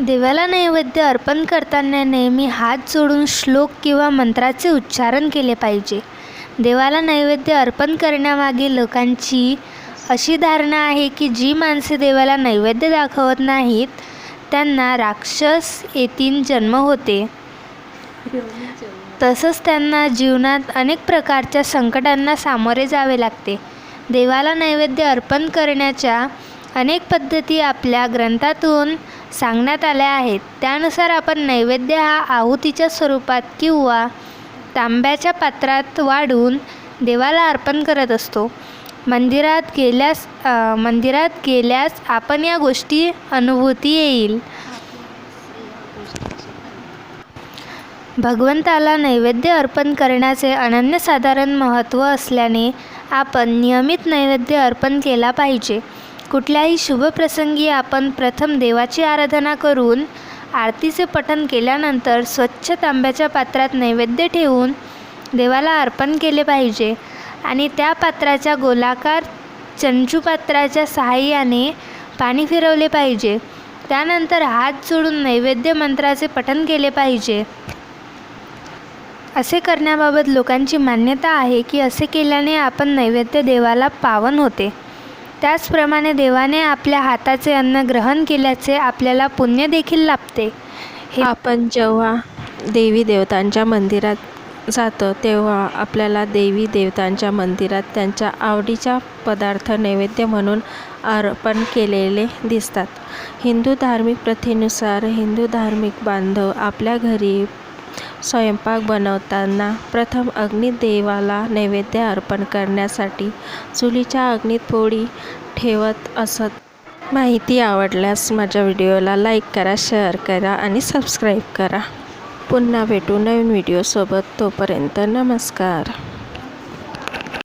देवाला नैवेद्य अर्पण करताना नेहमी हात जोडून श्लोक किंवा मंत्राचे उच्चारण केले पाहिजे. देवाला नैवेद्य अर्पण करण्यामागे लोकांची अशी धारणा आहे की जी माणसे देवाला नैवेद्य दाखवत नाहीत त्यांना राक्षस येतीन जन्म होते. तसंच त्यांना जीवनात अनेक प्रकारच्या संकटांना सामोरे जावे लागते. देवाला नैवेद्य अर्पण करण्याच्या अनेक पद्धती आपल्या ग्रंथातून सांगण्यात आल्या आहेत. त्यानुसार आपण नैवेद्य हा आहुतीच्या स्वरूपात किंवा तांब्याच्या पात्रात वाढून देवाला अर्पण करत असतो. मंदिरात गेल्यास मंदिरात गेल्यास आपण या गोष्टी अनुभूती येईल. भगवंताला नैवेद्य अर्पण करण्याचे अनन्यसाधारण महत्त्व असल्याने आपण नियमित नैवेद्य अर्पण केला पाहिजे. कुठल्याही शुभप्रसंगी आपण प्रथम देवाची आराधना करून आरतीचे पठण केल्यानंतर स्वच्छ तांब्याच्या पात्रात नैवेद्य ठेवून देवाला अर्पण केले पाहिजे. आणि त्या पात्राच्या गोलाकार चंचू सहाय्याने पाणी फिरवले पाहिजे. त्यानंतर हात जोडून नैवेद्य मंत्राचे पठण केले पाहिजे. असे करण्याबाबत लोकांची मान्यता आहे की असे केल्याने आपण नैवेद्य देवाला पावन होते. त्याचप्रमाणे देवाने आपल्या हाताचे अन्न ग्रहण केल्याचे आपल्याला पुण्य देखील लाभते. हे आपण जेव्हा देवी देवतांच्या मंदिरात जातो तेव्हा आपल्याला देवी देवतांच्या मंदिरात त्यांच्या आवडीचा पदार्थ नैवेद्य म्हणून अर्पण केलेले दिसतात. हिंदू धार्मिक प्रथेनुसार हिंदू धार्मिक बांधव आपल्या घरी स्वयंपाक बनवताना प्रथम अग्निदेवाला नैवेद्य अर्पण करण्यासाठी चुलीच्या अग्नीत पोळी ठेवत असत. माहिती आवडल्यास माझ्या व्हिडिओला लाईक करा शेअर करा आणि सबस्क्राईब करा. पुन्हा भेटू नवीन व्हिडिओसोबत तोपर्यंत नमस्कार.